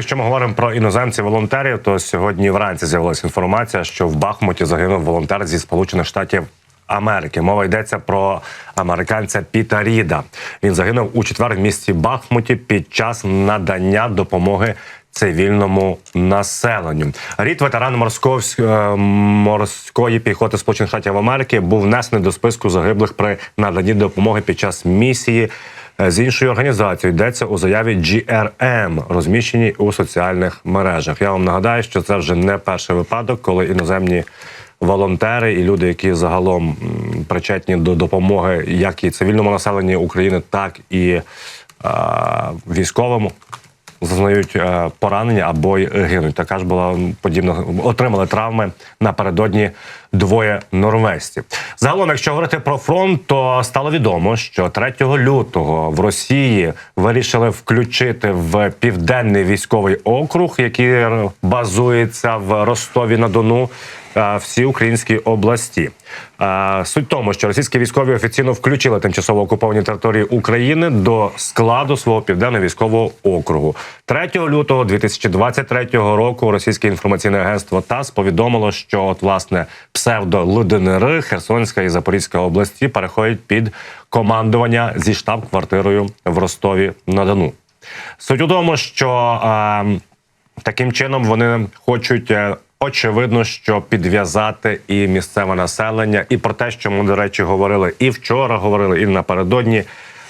Якщо ми говоримо про іноземців волонтерів, то сьогодні вранці з'явилася інформація, що в Бахмуті загинув волонтер зі Сполучених Штатів Америки. Мова йдеться про американця Піта Ріда. Він загинув у четвер в місті Бахмуті під час надання допомоги. Цивільному населенню Рід ветеран е, морської піхоти Сполучених Штатів Америки був внесений до списку загиблих при наданні допомоги під час місії з іншою організацією. Йдеться у заяві GRM, розміщеній у соціальних мережах. Я вам нагадаю, що це вже не перший випадок, коли іноземні волонтери і люди, які загалом причетні до допомоги як і цивільному населенню України, так і е, військовому. Зазнають е, поранення або й гинуть. Така ж була подібна. Отримали травми напередодні двоє норвезців. Загалом, якщо говорити про фронт, то стало відомо, що 3 лютого в Росії вирішили включити в південний військовий округ, який базується в Ростові на Дону. Всі українські області суть в тому, що російські військові офіційно включили тимчасово окуповані території України до складу свого південного військового округу. 3 лютого 2023 року російське інформаційне агентство ТАСС повідомило, що от власне псевдо ЛДНР Херсонська і Запорізька області переходять під командування зі штаб-квартирою в Ростові на Дону. Суть у тому, що е, Таким чином вони хочуть е, очевидно, що підв'язати і місцеве населення, і про те, що ми, до речі, говорили і вчора, говорили, і напередодні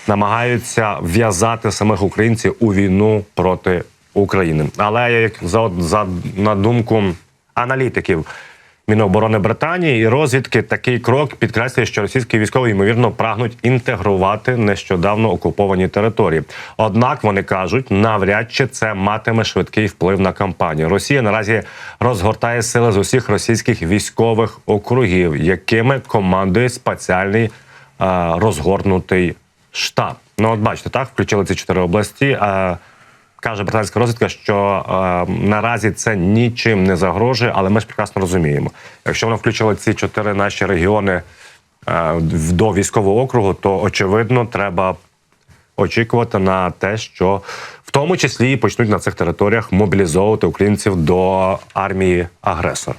намагаються в'язати самих українців у війну проти України. Але як за, за на думку аналітиків. Міноборони Британії і розвідки такий крок підкреслює, що російські військові ймовірно прагнуть інтегрувати нещодавно окуповані території. Однак вони кажуть, навряд чи це матиме швидкий вплив на кампанію. Росія наразі розгортає сили з усіх російських військових округів, якими командує спеціальний е, розгорнутий штаб. Ну, от бачите, так включили ці чотири області. Е, Каже британська розвідка, що е, наразі це нічим не загрожує, але ми ж прекрасно розуміємо. Якщо вона включила ці чотири наші регіони е, до військового округу, то очевидно треба очікувати на те, що в тому числі почнуть на цих територіях мобілізовувати українців до армії агресора.